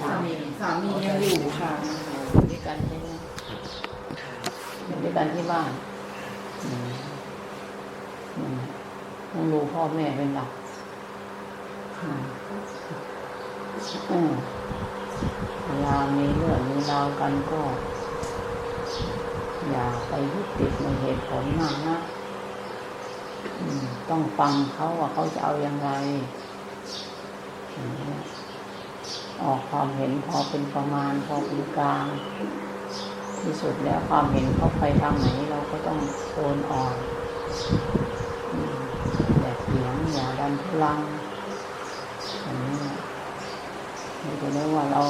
สามีสามียังอยู่ค่ะอยู่ด้วยกันใช่ไหมอยู่ด้วยกันที่บ้านอืมอืมต้องดูพ่อแม่เป็นหลักอืมอืมเวลามีเรื่องมีราวกันก็ อย่าไปยึดติดในเหตุผลมากนะอืมต้องฟังเขาว่าเขาจะเอาอย่างไร อย่างเงี้ยออกความเห็นพอเป็นประมาณพอเป็นกลาง ที่สุดแล้วความเห็นเขาไปทางไหนเราก็ต้องโอนอ่อนอืมอย่าเถียงอย่าดันทุลังอย่างนี้นะไม่ใช่เรียกว่าเรา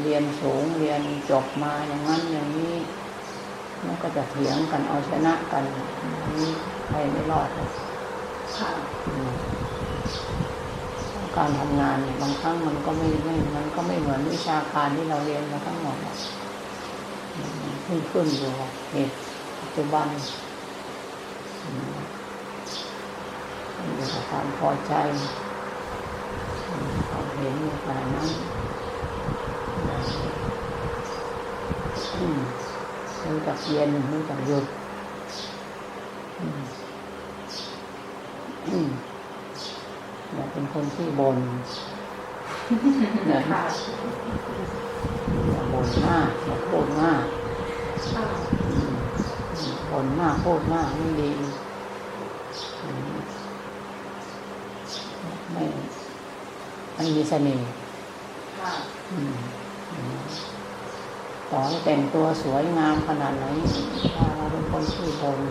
เรียนสูงเรียนจบมาอย่างนั้นอย่างนี้แล้วก็จะเถียงกันเอาชนะกันนี่ใครไม่รอดหรอกค่ะอืม การทำงานเนี่ยบางครั้งมันก็ไม่ไม่มันก็ไม่เหมือนวิชาการที่เราเรียนมาทั้งหมดหรอกอืมขึ้นขึ้นอยู่เหตุปัจจุบันอืมอยู่กับความพอใจความเห็นในขณะนั้นรู้จักเย็นรู้จักหยุดอืม คนที่บน่นอย่าค่ะอย่าบ่นมากอย่าพูดมากค่ะอืมบ่นมากพูดมากไม่ดีไม่ไม่มีเสน่ห์ต่อให้แต่งตัวสวยงามขนาดไหนถ้าเราเป็นคนที่บน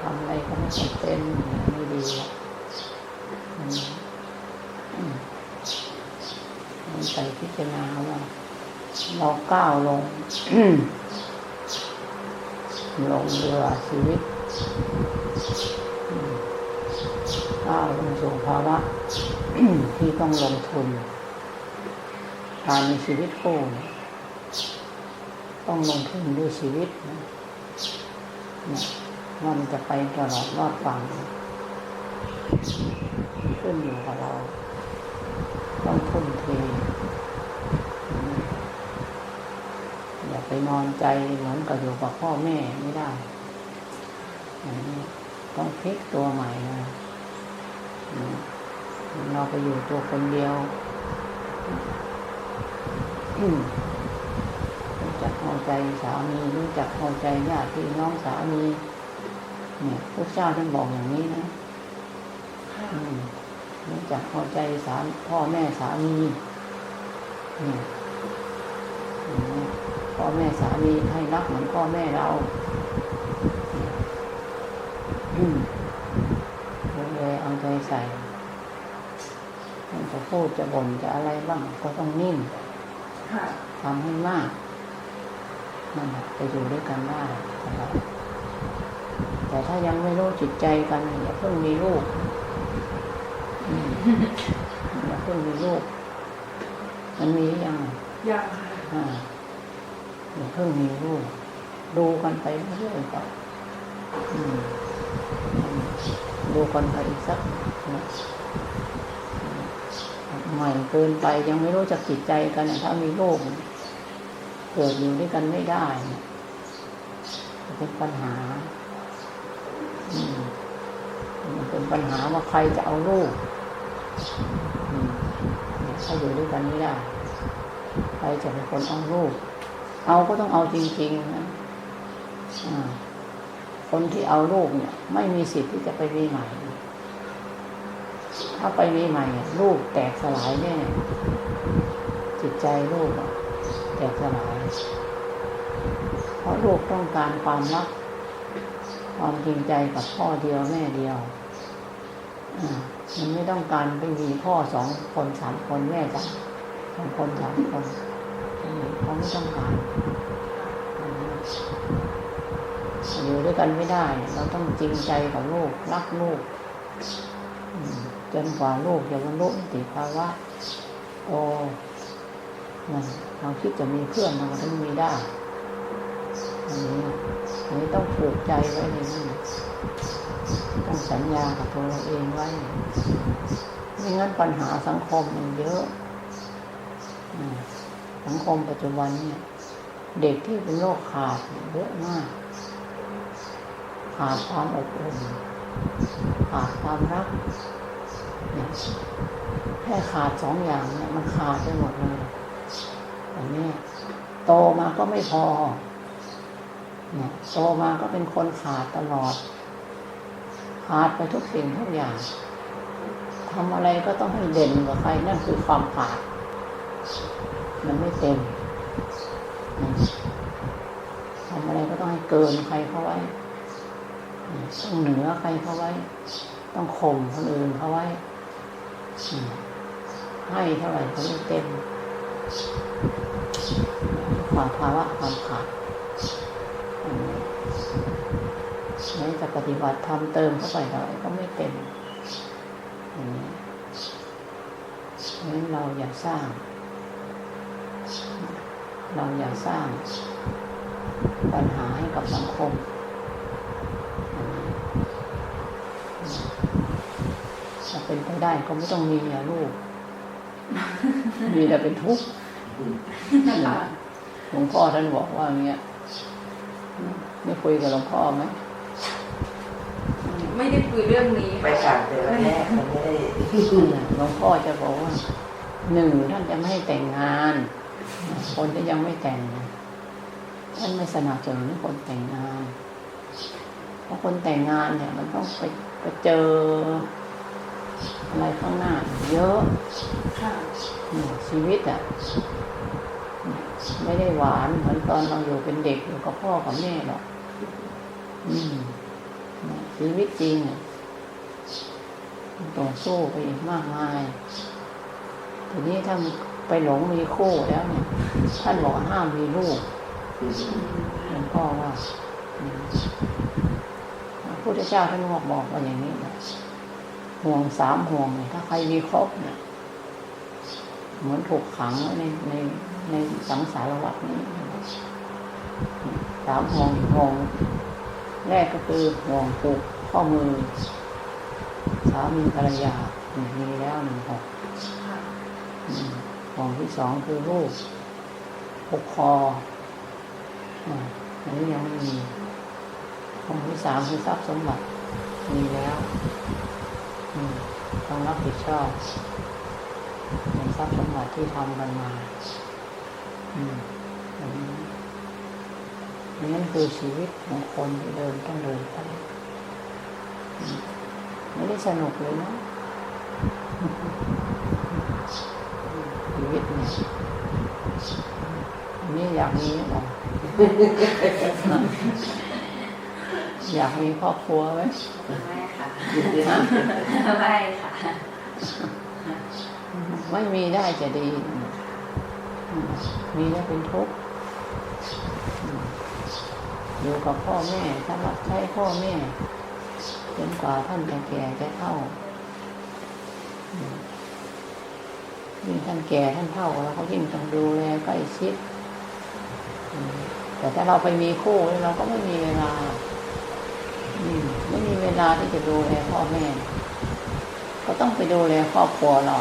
ทำอะไรก็ไม่จำเป็นไม่ดีหรอกมันใจพิจารณาว่าเราก้าวลง ลงเรือชีวิตก้าวลงสู่ภาวะที่ต้องลงทุน การมีชีวิตคู่ต้องลงทุนด้วยชีวิตนะ ว่ามันจะไปตลอดรอดฝั่งขึ้นอยู่กับเรา ต้องทุ่มเทอย่าไปนอนใจเหมือนกับอยู่กับพ่อแม่ไม่ได้ ต้องพลิกตัวใหม่นะเราไปอยู่ตัวคนเดียวรู้จักเอาใจสามีรู้จักเอาใจญาติพี่น้องสามี เนี่ยพระเจ้าท่านบอกอย่างนี้นะค่ะอืมรู้จักเอาใจสามพ่อแม่สามีเนี่ยอย่างนี้พ่อแม่สามีให้รักเหมือนพ่อแม่เราเนี่ยอืมดูแลเอาใจใส่มันจะพูดจะบ่นจะอะไรบ้างก็ต้องนิ่งค่ะทำให้มากนั่นแหละจะอยู่ด้วยกันได้ตลอด แต่ถ้ายังไม่รู้จิตใจกันอย่าเพิ่งมีลูกอืมอย่าเพิ่งมีลูก มันมีหรือยังยังค่ะอ่าอย่าเพิ่งมีลูก ดูกันไปเรื่อยๆก่อนอืมอืมดูกันไปอีกสักนะใหม่เกินไปยังไม่รู้จักจิตใจกันเนี่ยถ้ามีลูกเกิดอยู่ด้วยกันไม่ได้เนี่ยจะเป็นปัญหาอื มันเป็นปัญหาว่าใครจะเอาลูกเนี่ยถ้าอยู่ด้วยกันไม่ได้ใครจะเป็นคนเอาลูก เอาก็ต้องเอาจริงๆนะคนที่เอาลูกเนี่ย ไม่มีสิทธิ์ที่จะไปมีใหม่ ถ้าไปมีใหม่ลูกแตกสลายแน่จิตใจลูกแตกสลาย เพราะลูกต้องการความรัก ความจริงใจกับพ่อเดียวแม่เดียวมันไม่ต้องการไปมีพ่อสองคนสามคนแม่จ้ะสองคนสามคนเขาไม่ต้องการอยู่ด้วยกันไม่ได้ เราต้องจริงใจกับลูกรักลูกจนกว่าลูกจะบรรลุนิติภาวะโตนั่นเราคิดจะมีเพื่อนเราก็ต้องมีได้อันนี้ อันนี้ต้องผูกใจไว้ในนี่ต้องสัญญากับตัวเราเองไว้ ไม่งั้นปัญหาสังคมมันเยอะ สังคมปัจจุบันเนี่ย เด็กที่เป็นโรคขาดเยอะมาก ขาดความอบอุ่นขาดความรักแค่ขาดสองอย่างเนี่ยมันขาดไปหมดเลยอันนี้โตมาก็ไม่พอ โตมาก็เป็นคนขาดตลอด ขาดไปทุกสิ่งทุกอย่างทำอะไรก็ต้องให้เด่นกว่าใครนั่นคือความขาด มันไม่เต็มทำอะไรก็ต้องให้เกินใครเขาไว้ ต้องเหนือใครเขาไว้ ต้องข่มคนอื่นเขาไว้ ให้เท่าไหร่ก็ไม่เต็มความภาวะความขาด แม้จะปฏิบัติทำเติมเข้าไปเท่าไหร่ก็ไม่เต็มอันนี้เพราะฉะนั้นเราอย่าสร้าง เราอย่าสร้าง ปัญหาให้กับสังคมอันนี้ถ้าเป็นไปได้ก็ไม่ต้องมีอะลูก มีแต่เป็นทุกข์หลวงพ่อท่านบอกว่าอย่างเงี้ยไม่คุยกับหลวงพ่อไหม ไม่ได้คุยเรื่องนี้ไปสั่งแต่ละแมันไม่ได้หลวงพ่อจะบอกว่าหนึ่งท่านจะไม่ให้แต่งงาน คนที่ยังไม่แต่ง ท่านไม่สนับสนุนคนแต่งงาน เพราะคนแต่งงานเนี่ยมันต้องไปไปเจออะไรข้างหน้า เยอะค่ะชีวิตอะไม่ได้หวานเหมือนตอนเราอยู่เป็นเด็กอยู่กับพ่อกับแม่หรอก อืม ชีวิตจริงมันต่อสู้ไปอีกมากมายทีนี้ถ้าไปหลงมีคู่แล้วเนี่ยท่านบอกห้ามมีลูกหลวงพ่อว่าพระพุทธเจ้าท่านบอกบอกว่าอย่างนี้นะห่วงสามห่วงเนี่ยถ้าใครมีครบเนี่ยเหมือนถูกขังในในในสังสารวัฏนี้สามห่วงห่วง แรกก็คือห่วงผูกข้อมือ สามีภรรยาเนี่ยมีแล้วหนึ่งห่วงห่วงที่สองคือลูกผูกคออันนี้ยังไม่มีห่วงที่สามคือทรัพย์สมบัติ มีแล้วต้องรับผิดชอบในทรัพย์สมบัติที่ทำกันมา อืมอั นนี้นั่นคือชีวิตของคนที่เดินต้องเดินไปอืมไม่ได้สนุกเลยนะชีวิตเนี่ยอันนี้อยากมีหรออยากมีครอบครัวไหมไม่ค่ะฮะไม่ค่ะไม่มีได้จะดีอืมมีแล้วเป็นทุกข์อืม อยู่กับพ่อแม่ถ้ารับใช้พ่อแม่จนกว่าท่านจะแก่จะเท่ายิ่งท่านแก่ท่านเท่าแล้วเขายิ่งต้องดูแลใกล้ชิดแต่ถ้าเราไปมีคู่แล้วเราก็ไม่มีเวลาไม่มีเวลาที่จะดูแลพ่อแม่ ก็ต้องไปดูแลครอบครัวเรา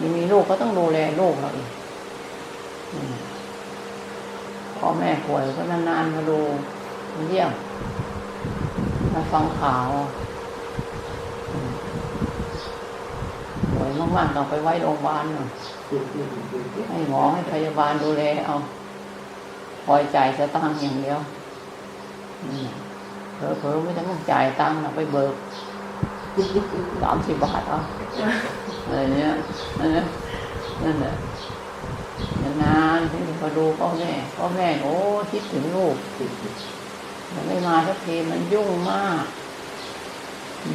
ยังมีลูกก็ต้องดูแลลูกเราอีก อืมพ่อแม่ป่วยก็นานๆมาดูมาเยี่ยมมาฟังข่าวป่วยมากๆต้องไปไว้โรงพยาบาลให้หมอให้พยาบาลดูแลเอาคอยจ่ายสตังค์อย่างเดียวอืมเผลอๆไม่ต้องจ่ายตังค์ไปเบิกสามสิบบาทเอาอะไรเนี้ยนั่นแหละ นั่นานๆถึงจะมาดูพ่อแม่พ่อแม่โอ้คิดถึงลูกมันไม่มาสักทีมันยุ่งมากอื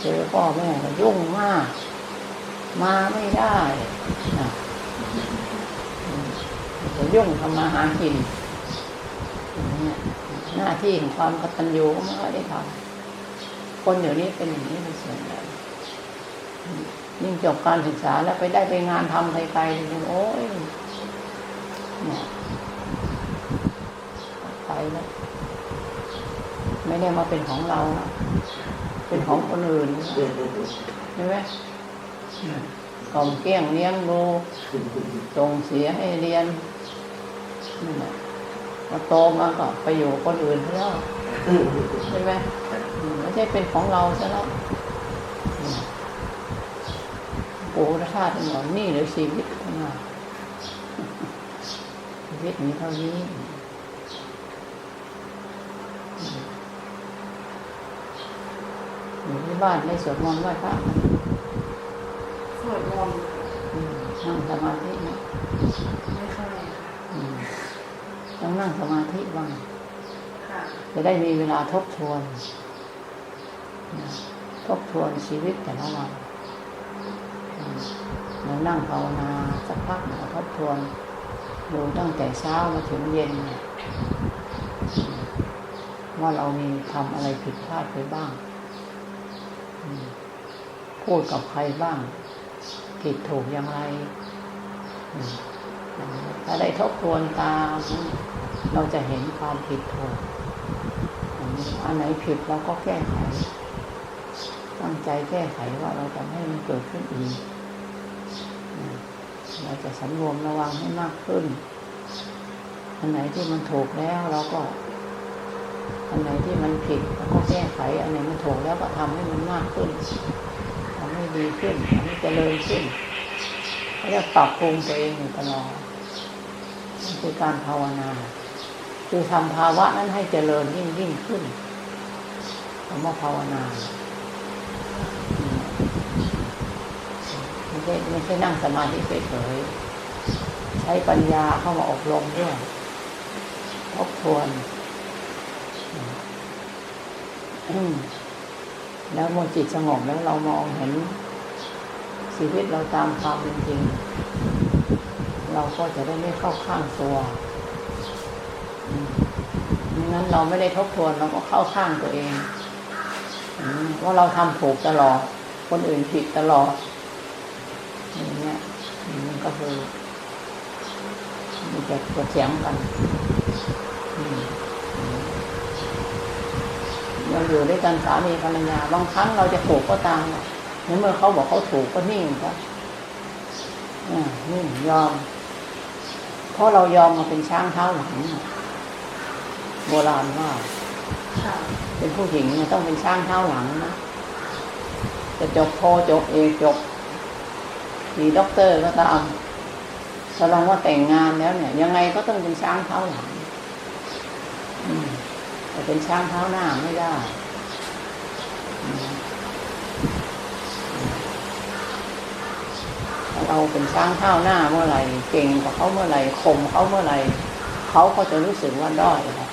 เจอพ่อแม่ก็ยุ่งมาก มาไม่ได้นะจะยุ่งทำมาหากินหน้าที่ของความกตัญญูก็ไม่ค่อยได้ทำคนเดี๋ยวนี้เป็นอย่างนี้เป็นส่วนใหญ่ ยิ่งจบการศึกษาแล้วไปได้ไปงานทำไกลๆนี่โอ้ยเนี่ยไปแล้วไม่ได้มาเป็นของเรา เป็นของคนอื่นใช่ไหมกล่อมเกลี้ยงเลี้ยงดูส่งเสียให้เรียนนั่แหละพอโตมาก็ไปอยู่คนอื่นแล้วใช่ไหมอืมไม่ใช่เป็นของเราซะแล้วอืม โอ้ธาตุหนอนนี่หรือชีวิตทั้งนั้นชีวิตมีเท่านี้อยู่ที่บ้านได้สวดมนต์ไหว้พระไหมสวดมนต์อืมนั่งสมาธิไหมไม่ค่อยอืมต้องนั่งสมาธิบ้างค่ะจะได้มีเวลาทบทวนนะทบทวนชีวิตแต่ละวันอืม เรานั่งภาวนาสักพักหนึ่งก็ทบทวนดูตั้งแต่เช้ามาถึงเย็นว่าเรามีทำอะไรผิดพลาดไปบ้าง พูดกับใครบ้าง ผิดถูกอย่างไรอืมถ้าได้ทบทวนตาม เราจะเห็นความผิดถูก อันไหนผิดเราก็แก้ไข ตั้งใจแก้ไขว่าเราจะไม่ให้มันเกิดขึ้นอีก เราจะสำรวมระวังให้มากขึ้น อันไหนที่มันถูกแล้วเราก็ อันไหนที่มันผิดเราก็แก้ไข อันไหนมันถูกแล้วก็ทำให้มันมากขึ้นทำให้ดีขึ้นทำให้เจริญขึ้นเขาจะปรับปรุงตัวเองอยู่ตลอดคือการภาวนา คือทำภาวะนั้นให้เจริญยิ่งยิ่งขึ้นคำว่าภาวนาอืมไม่ ใช่ไม่ใช่นั่งสมาธิเฉยๆใช้ปัญญาเข้ามาอบรมด้วยทบทวนแล้วเมื่อจิตสงบแล้วเรามองเห็นชีวิตเราตามความเป็นจริง เราก็จะได้ไม่เข้าข้างตัวงั้นเราไม่ได้ทบทวนเราก็เข้าข้างตัวเองว่าเราทำถูกตลอด คนอื่นผิดตลอด อย่างเงี้ยอืมมันก็คือมีแต่ตัวเถียงกันอืมเราอยู่ด้วยกันสามีภรรยาบางครั้งเราจะถูกก็ตามในเมื่อเขาบอกเขาถูกก็นิ่งครับอ่านิ่งยอม เพราะเรายอมมาเป็นช้างเท้าหลังน่ะโบราณว่าค่ะเป็นผู้หญิงเนี่ยต้องเป็นช้างเท้าหลังนะจะจบโทจบเอกจบ ดีด็อกเตอร์ก็ตามแสดงว่าแต่งงานแล้วเนี่ย ยังไงก็ต้องเป็นช้างเท้าหลังแต่เป็นช้างเท้าหน้าไม่ได้เราเป็นช้างเท้าหน้าเมื่อไหร่เก่งกว่าเขาเมื่อไหร่ข่มเขาเมื่อไหร่เขาก็จะรู้สึกว่าด้อยครับ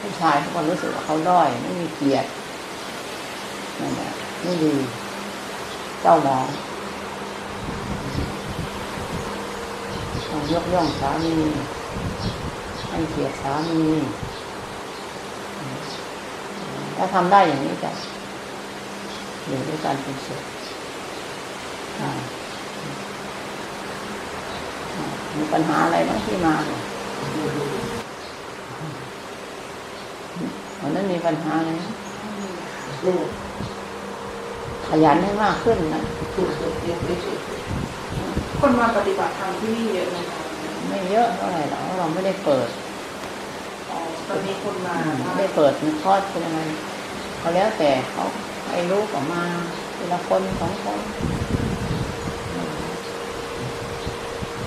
ผู้ชายเขาก็รู้สึกว่าเขาด้อยไม่มีเกียรตินั่นแหละไม่ดี จ้าหมองต้องยกย่องสามีให้เกียรติสามีถ้าทำได้อย่างนี้จะอยู่ด้วยกันเป็นสุขมีปัญหาอะไรบ้างที่มาวันนั้นมีปัญหาอะไรนะ ขยันให้มากขึ้นนะคนมาปฏิบัติธรรมที่นี่เยอะไหมคะไม่เยอะเท่าไหร่หรอกเพราะเราไม่ได้เปิดอ๋อตอนนี้คนมาไม่ได้เปิดมีคอร์สเป็นอะไรเขาแล้วแต่เขาไอ้รู้ก็มาทีละคนสองคน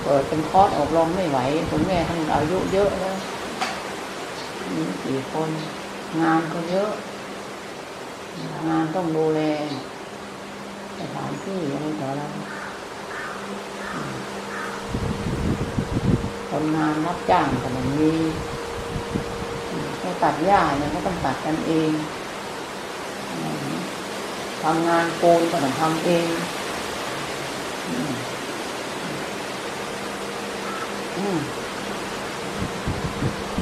เปิดเป็นคอร์สอบรมไม่ไหวคุณแม่ท่านอายุเยอะแล้วมีกี่คน งานก็เยอะ งานต้องดูแล สถานที่อะไรต่ออะไรอืมคนงานรับจ้างก็ไม่มีอืมไปตัดหญ้าเนี่ยก็ต้องตัดกันเองอืมทำงานปูนก็ต้องทำเองอืมอืม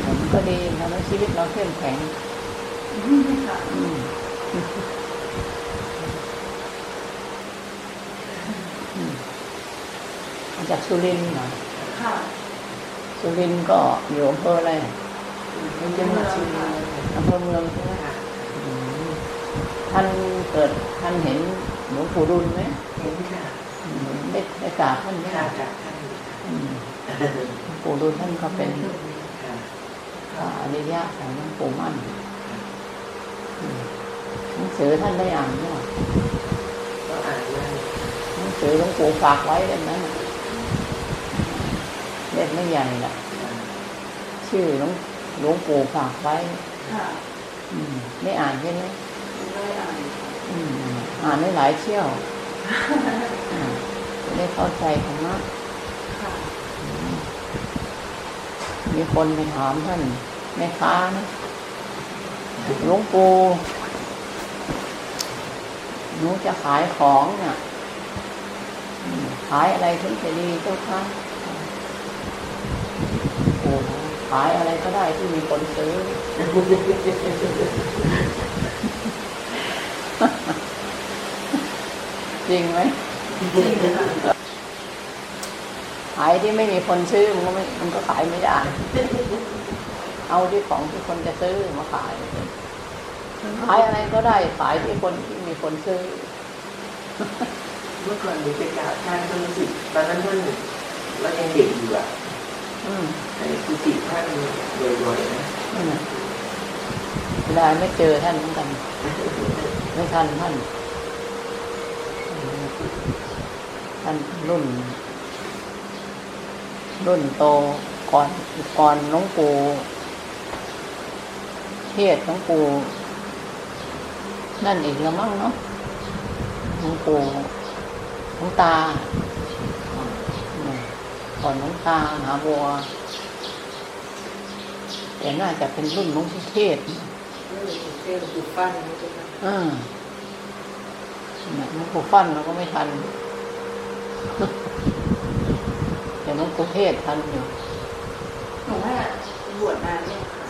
แต่มันก็ดีทำให้ชีวิตเราเข้มแข็ง ค่ะ อืมอืมมา จากสุรินทร์เหรอค่ะสุรินทร์ก็อยู่อำเภออะไรมันจะมาชิมอำเภอเมืองใช่ไหมอืมท่านเกิดท่านเห็นหลวงปู่ดุลไหมเห็นค่ะอืมได้ได้กราบท่านไหมค่ะจากท่านอืมหลวงปู่ดุลท่านก็เป็นค่ะพระอริยะของหลวงปู่มั่นอืมหนังสือท่านได้อ่านไหมล่ะก็อ่านว่าหนังสือหลวงปู่ฝากไว้เล่มนั้นน่ะ เล่มไม่ใหญ่ละชื่อหลวงหลวงปู่ฝากไว้ค่ะอืมได้อ่านใช่ไหมไม่ได้อ่านค่ะอืมอ่านได้หลายเที่ยวอืมจะได้เข้าใจธรรมะค่ะอืมมีคนไปถามท่านแม่ค้านะหลวงปู่หนูจะขายของน่ะอืมขายอะไรถึงจะดีเจ้าคะโอ้ ขายอะไรก็ได้ที่มีคนซื้อ จริงไหมจริงขายที่ไม่มีคนซื้อมันก็ไม่มันก็ขายไม่ได้ เอาที่ของที่คนจะซื้อมาขาย ขายอะไรก็ได้ขายที่คนที่มีคนซื้อ เมื่อก่อนหนูไปกราบท่านก็รู้สึกตอนนั้นท่านเรายังเด็กอยู่อะ ในกุฏิท่านบ่อยๆนะนั่นน่ะเวลาไม่เจอท่านเหมือนกันไม่ทันท่านท่านรุ่น รุ่นโตก่อนก่อนหลวงปู่เทศน์หลวงปู่นั่นอีกแล้วมั้งเนาะหลวงปู่หลวงตา ก่อนหลวงตามหาบัวแต่น่าจะเป็นรุ่นหลวงพ่เทศน์เชื่อหลวงปู่ฟั่นนี่ก็ได้อ่าน่ะหลวงปู่ฟั่นเราก็ไม่ทันแต่หลวงปู่เทศน์ทันอยู่หนูว่าบวชนานเนี่ยค่ะ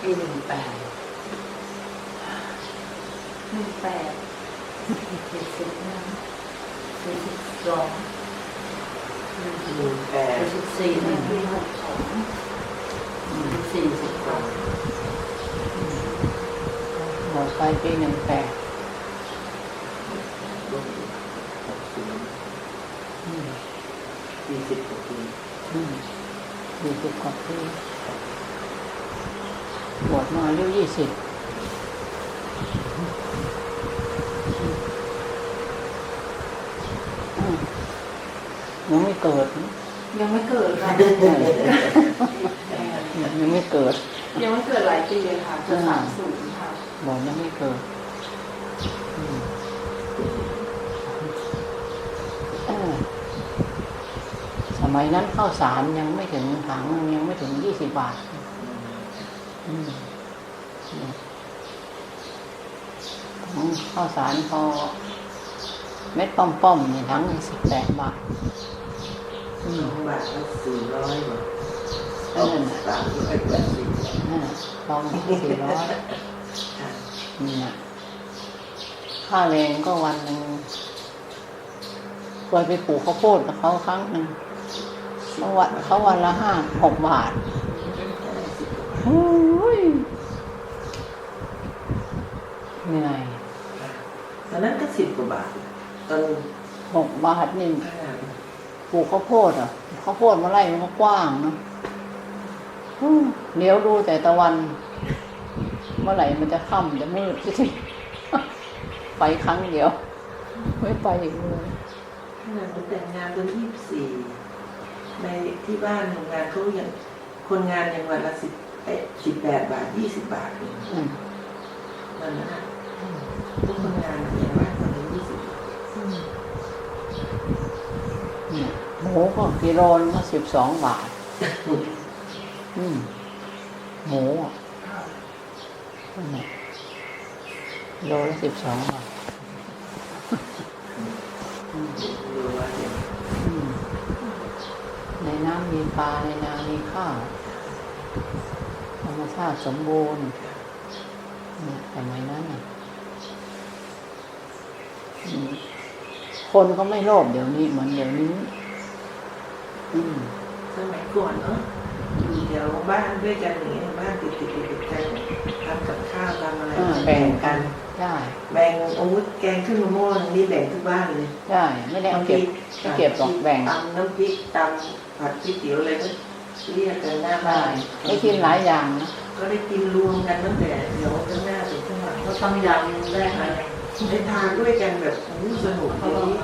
ปีหนึ่งแปดหนึ่งแปดเจ็ดสิบห้าเจ็ดสิบสอง หนึ่งแปดสิบสี่ในปีหกสองสี่สิบสองหมดไปปีหนึ่งแปดรวมหกสิบอืมสี่สิบกว่าปียี่สิบกว่าปีบวชมาอายุยี่สิบ ยังไม่เกิดนะยังไม่เกิดค่ะยังไม่เกิด ยังไม่เกิดหลายปีเลยค่ะจะสามศูนย์ค่ะบอกยังไม่เกิดอืมเออสมัยนั้นข้าวสารยังไม่ถึงถังยังไม่ถึงยี่สิบบาทอืมถังข้าวสารพอเม็ดป้อมๆเนี่ยทั้งสิบแปดบาทอื สมองบาทละสี่ร้อยกว่าเออสามร้อยแปดสิบนั่นน่ะทองสี่ร้อยนี่นะค่าแรงก็วันหนึ่งเคยไปปลูกข้าวโพดกับเขาครั้งหนึ่งเขาวันเขาวันละห้าหกบาทโอ้ยเหนื่อยตอนนั้นก็สิบกว่าบาทตอนหกบาทนี่ห้า ปลูกข้าวโพดอะข้าวโพดมาไล่มันก็กว้างเนาะอืมเดี๋ยวดูแต่ตะวัน เมื่อไหร่มันจะค่ำจะมืดสิไปครั้งเดียว ไม่ไปอีกเลยขนาดแต่งงานตอนที่สี่ในที่บ้านทำงานเขายังคนงานยังวันละสิบเอ๊ะสิบแปดบาทยี่สิบบาทเองอืมวันนั้นอะทุกคนงานอย่างมากกว่านี้ยี่สิบเนี่ย หมูก็กิโลนึงก็สิบสองบาท อืมหมูอะนั่นแหละกิโลละสิบสองบาทในน้ำมีปลาในนามีข้าวธรรมชาติสมบูรณ์เนี่ยสมัยนั้นน่ะคนก็ไม่โลภเดี๋ยวนี้เหมือนเดี๋ยวนี้ อืมสมัยก่อนเนาะอยู่แถวบ้านด้วยกันอย่างเงี้ยบ้านติดติดติดติดกันทำกับข้าวทำอะไรอ่าแบ่งกันแได้ แบ่งอาวุธแกงขึ้นมาหม้อนึงนี่แบ่งทุกบ้านเลยได้ไม่ได้เอาเก็บไม่เก็บหรอกแบ่งตำน้ำพริกตำผัดก๋วยเตี๋ยวอะไรก็เรียกกันหน้าบ้าได้นได้กินหลายอย่างนะก็ได้กินรวมกันตั้งแต่เดี๋ยวข้างหน้าถึงข้างหลังก็ต้องยำได้ค่ะได้ทานด้วยกันแบบโอ้โหสนุกเพราะเดี๋ยวว่านี้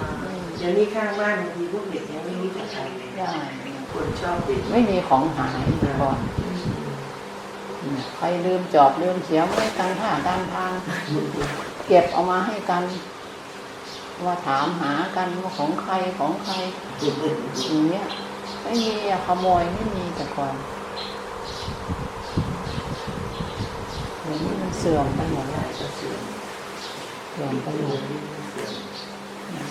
เดี๋ยวนี้ข้างบ้านบางทีพวกเด็กยังไม่รู้จักใครเลย ได้คนชอบเด็กไม่มีของหายก่อนใครลืมจอบลืมเสียมไว้กลางท่ากลางทาง เก็บเอามาให้กัน ว่าถามหากันว่าของใครของใครอย่างเงี้ยไม่มีอะขโมยไม่มีแต่ก่อนเดี๋ยวนี้มันเสื่อมไปหมดแล้วก็เสื่อมเสื่อมไปหมดเสื่อม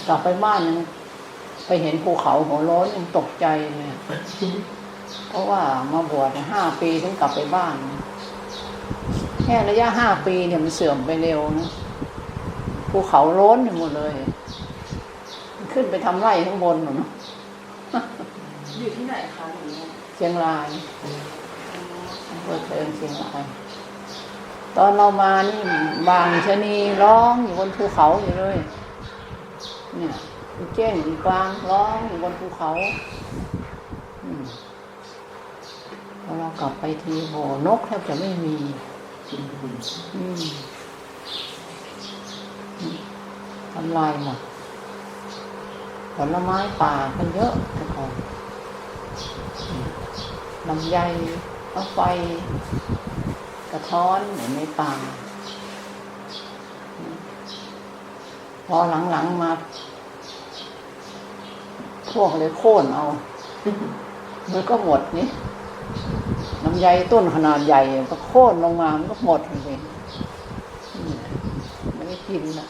กลับไปบ้านยัง ไปเห็นภูเขาหัวโล้นยังตกใจเลยอะเพราะว่ามาบวชห้าปีถึงกลับไปบ้านแค่ระยะห้าปีเนี่ยมันเสื่อมไปเร็วนะภูเขาโล้นไปหมดเลย ขึ้นไปทำไร่ข้างบนหนูเนาะอยู่ที่ไหนคะหนูเนี่ยเชียงรายอำเภอเทิงเชียงรายตอนเรามานี่บางชะนีร้องอยู่บนภูเขาอยู่เลย เนี่ย อีเจ้งอีกวางร้องอยู่บนภูเขาพอเรากลับไปทีโหนกแทบจะไม่มีอืมอืมทำลายหมดผลไม้ป่ากันเยอะแต่ก่อนลำไยเอาไฟ กระท้อนอยู่ในป่า พอหลังๆมา พวกเลยโค่นเอา มันก็หมดนี่ลำไยต้นขนาดใหญ่ก็โค่นลงมา มันก็หมดเลยไม่ได้กินนะ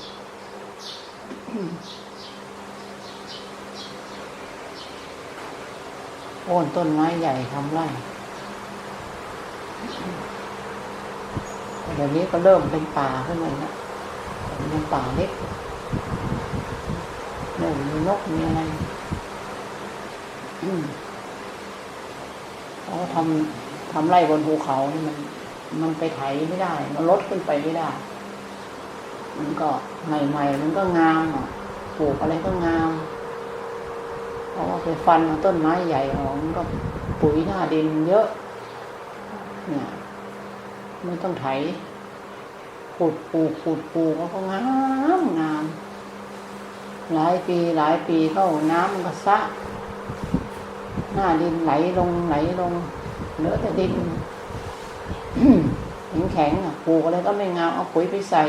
โค่นต้นไม้ใหญ่ทำไรเดี๋ยวนี้ก็เริ่มเป็นป่าขึ้นมาแล้วแต่มันยังป่าเล็กเริ่มมีนกมีอะไร เขาทำทำไร่บนภูเขานี่มัน มันไปไถไม่ได้ มันลดขึ้นไปไม่ได้ มันก็ใหม่ๆมันก็งามอะปลูกอะไรก็งามเพราะว่าไปฟันต้นไม้ใหญ่ออกมันก็ปุ๋ยหน้าดินเยอะ เนี่ยไม่ต้องไถขุดปลูกขุดปลูกก็งามงาม หลายปีหลายปีเข้าน้ำมันก็ซะ หน้าดินไหลลงไหลลงเหลือแต่ดินแข็งข็งๆอะปลูกอะไรก็ไม่งามเอาปุ๋ยไปใส่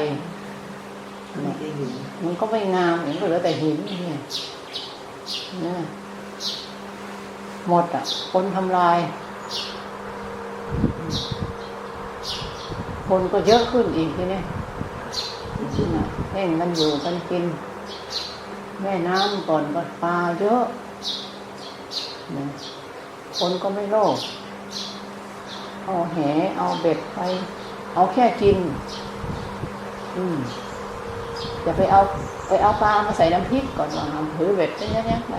มันก็ไม่งามเห็นก็เหลือแต่หินเนี่ยนะหมดอะ คนทำลาย คนก็เยอะขึ้นอีกทีนี้แห่งกันอยู่กันกิน แม่น้ำก่อนก็ปลาเยอะ นะคนก็ไม่โลภเอาแหเอาเบ็ดไป เอาแค่กิน อืมอย่าไปเอาไปเอาปลามาใส่น้ำพริกก่อนว่าเอาถือเบ็ดไปเนี้ยๆไป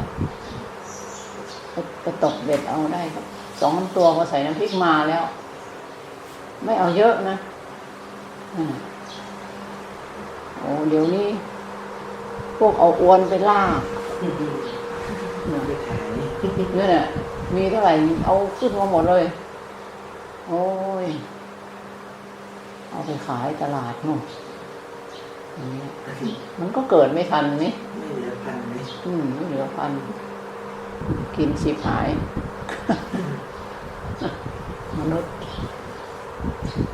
ไปไปตกเบ็ดเอาได้ครับสองตัวพอใส่น้ำพริกมาแล้ว ไม่เอาเยอะนะอ่าโอ้เดี๋ยวนี้ พวกเอาอวนไปล่า กเนี่ยไปขายเนี่ยน่ะมีเท่าไหร่ เอาขึ้นมาหมดเลย โอ้ย เอาไปขายตลาดนู่นอย่างเงี้ยมันก็เกิดไม่ทันนี่ไม่เหลือพันเลยอืมไม่เหลือพัน กินสิบหาย มนุษย์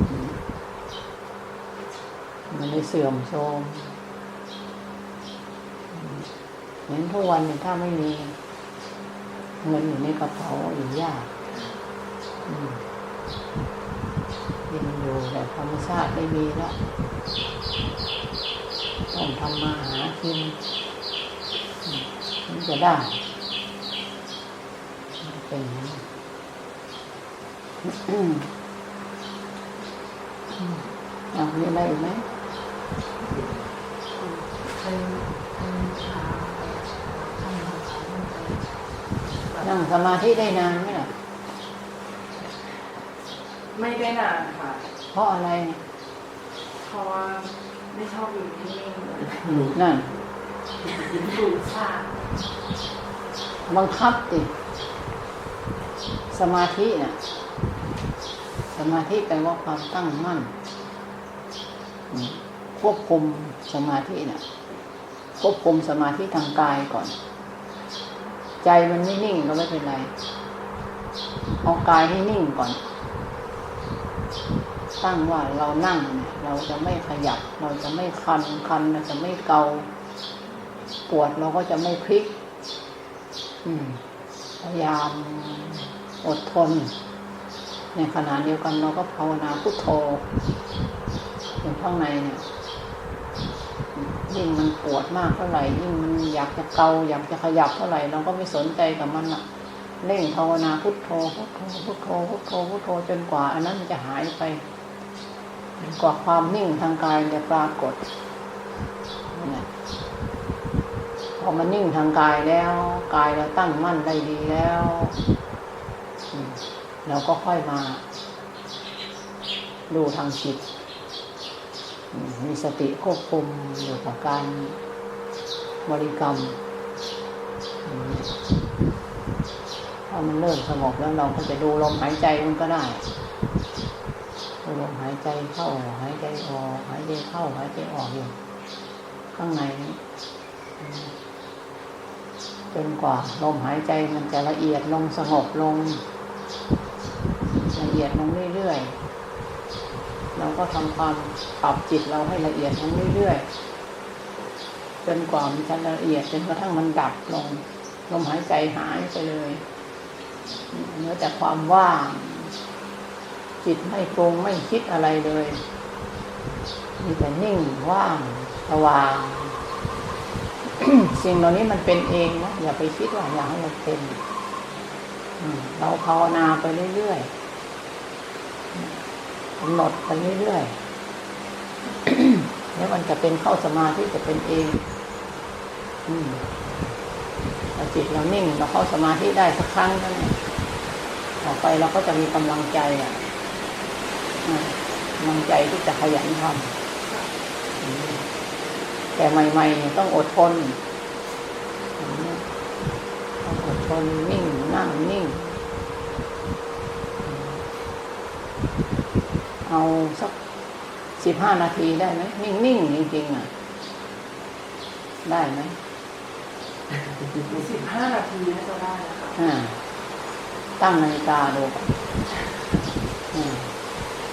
อืมมันเลยเสื่อมโทรมอืมเห็นทุกวันเนี่ยถ้าไม่มี เงินอยู่ในกระเป๋าอยู่ยากอืมกินอยู่แบบธรรมชาติไม่มีแล้วต้องทำมาหากินมถึงจะได้เป็นอย่างนั้อืมอืมเอามีอะไรอีกไหมเป็นเป็นขา นั่งสมาธิได้นานไหมล่ะ ไม่ได้นานค่ะ เพราะอะไรเนี่ยเพราะว่าไม่ชอบอยู่นิ่งๆเลยอืมนั่นดูซ่าบังคับติสมาธิน่ะ สมาธิแปลว่าความตั้งมั่นอืมควบคุมสมาธิน่ะ ควบคุมสมาธิทางกายก่อน ใจมันไม่นิ่งก็ไม่เป็นไรเอากายให้นิ่งก่อน ตั้งว่าเรานั่ง เราจะไม่ขยับ เราจะไม่คันคันเราจะไม่เกา ปวดเราก็จะไม่พลิกพยายามอดทน ในขณะเดียวกันเราก็ภาวนาพุทโธอยู่ข้างในเนี่ย ยิ่งมันปวดมากเท่าไหร่ยิ่งมันอยากจะเกาอยากจะขยับเท่าไหร่เราก็ไม่สนใจกับมันอะเร่งภาวนาพุทโธพุทโธพุทโธพุทโธพุทโธจนกว่า อันนั้นมันจะหายไปจนกว่าความนิ่งทางกายจะปรากฏพอมันนิ่งทางกายแล้วกายเราตั้งมั่นได้ดีแล้วเราก็ค่อยมา ดูทางจิต มีสติควบคุมอยู่กับการบริกรรมพอมันเริ่มสงบแล้วเราก็จะดูลมหายใจมันก็ได้ดูลมหายใจเข้าหายใจออกหายใจเข้าหายใจออกอยู่ ข้างในจนกว่าลมหายใจมันจะละเอียดลงสงบลง ละเอียดลงเรื่อยๆ เราก็ทำความปรับจิตเราให้ละเอียดลงเรื่อยๆจนกว่ามันจะละเอียดจนกระทั่งมันดับลงลมหายใจหายไปเลยเหลือแต่ความว่าง จิตไม่ปรุงไม่คิดอะไรเลยมีแต่นิ่งว่างสว่างสิ่งเหล่านี้มันเป็นเองนะอย่าไปคิดว่าอยากให้มันเป็นเราภาวนาไปเรื่อยๆ กำหนดไปเรื่อยๆแล้วมันจะเป็นเข้าสมาธิจะเป็นเองอืมพอจิตเรานิ่งเราเข้าสมาธิได้สักครั้งเท่านั้นต่อไปเราก็จะมีกำลังใจอะกำลังใจที่จะขยันทำแต่ใหม่ๆต้องอดทนอย่างเงี้ยต้องอดทนนิ่งนั่งนิ่ง เอาสักสิบห้านาทีได้ไหมนิ่งๆจริงๆอะ ได้ไหมสิบห้านาทีน่าจะได้นะคะอ่าตั้งนาฬิกาดูก่อนอ่า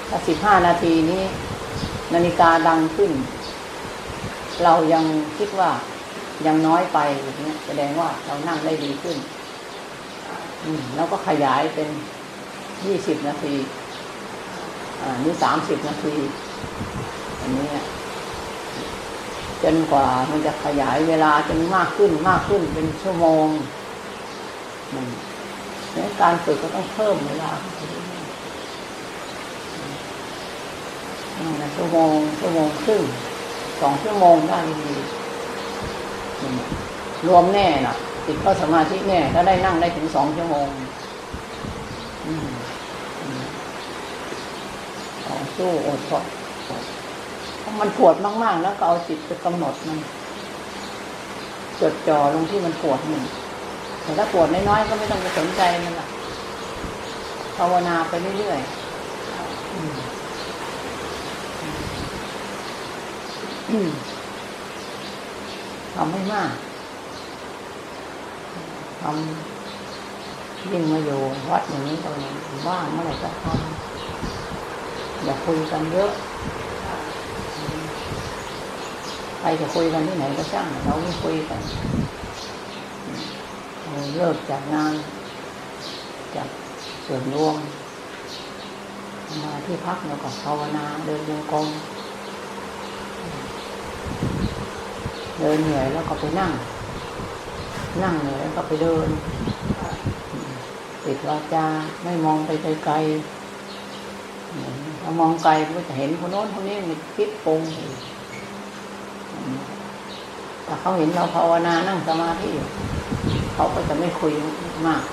ถ้าสิบห้านาทีนี้ นาฬิกาดังขึ้น เรายังคิดว่ายังน้อยไปอย่างเงี้ยแสดงว่าเรานั่งได้ดีขึ้นอืมแล้วก็ขยายเป็นยี่สิบนาที อ่านี่สามสิบนาที อันนี้จนกว่ามันจะขยายเวลาจนมากขึ้นมากขึ้นเป็นชั่วโมงมันเนี่ยการฝึกก็ต้องเพิ่มเวลาชั่วโมงชั่วโมงครึ่งสองชั่วโมงได้ดีรวมแน่น่ะติดเข้าสมาธิแน่ถ้าได้นั่งได้ถึงสองชั่วโมง อืมอืม ต่อ สู้อดทนถ้ามันปวดมากๆ แล้วก็เอาจิตไปกำหนดมันจดจ่อลงที่มันปวดหนึ่งแต่ถ้าปวดน้อยๆก็ไม่ต้องไปสนใจมันละภาวนาไปเรื่อยๆทำให้มากทำยิ่งมาอยู่วัดอย่างนี้ตรงนี้ว่างเมื่อไหร่ก็ทำ อย่าคุยกันเยอะใครจะคุยกันที่ไหนก็ช่างเราไม่คุยกันเลิกจากงาน จากส่วนรวมมาที่พักเราก็ภาวนาเดินโยงกงเดินเหนื่อยแล้วก็ไปนั่ง นั่งเหนื่อยแล้วก็ไปเดินปิดวาจาไม่มองไปไกลๆ มองไกลก็จะเห็นคนโน้นคนนี้มันคิดปรุงแต่เขาเห็นเราภาวนานั่งสมาธิอยู่เขาก็จะไม่คุยมาก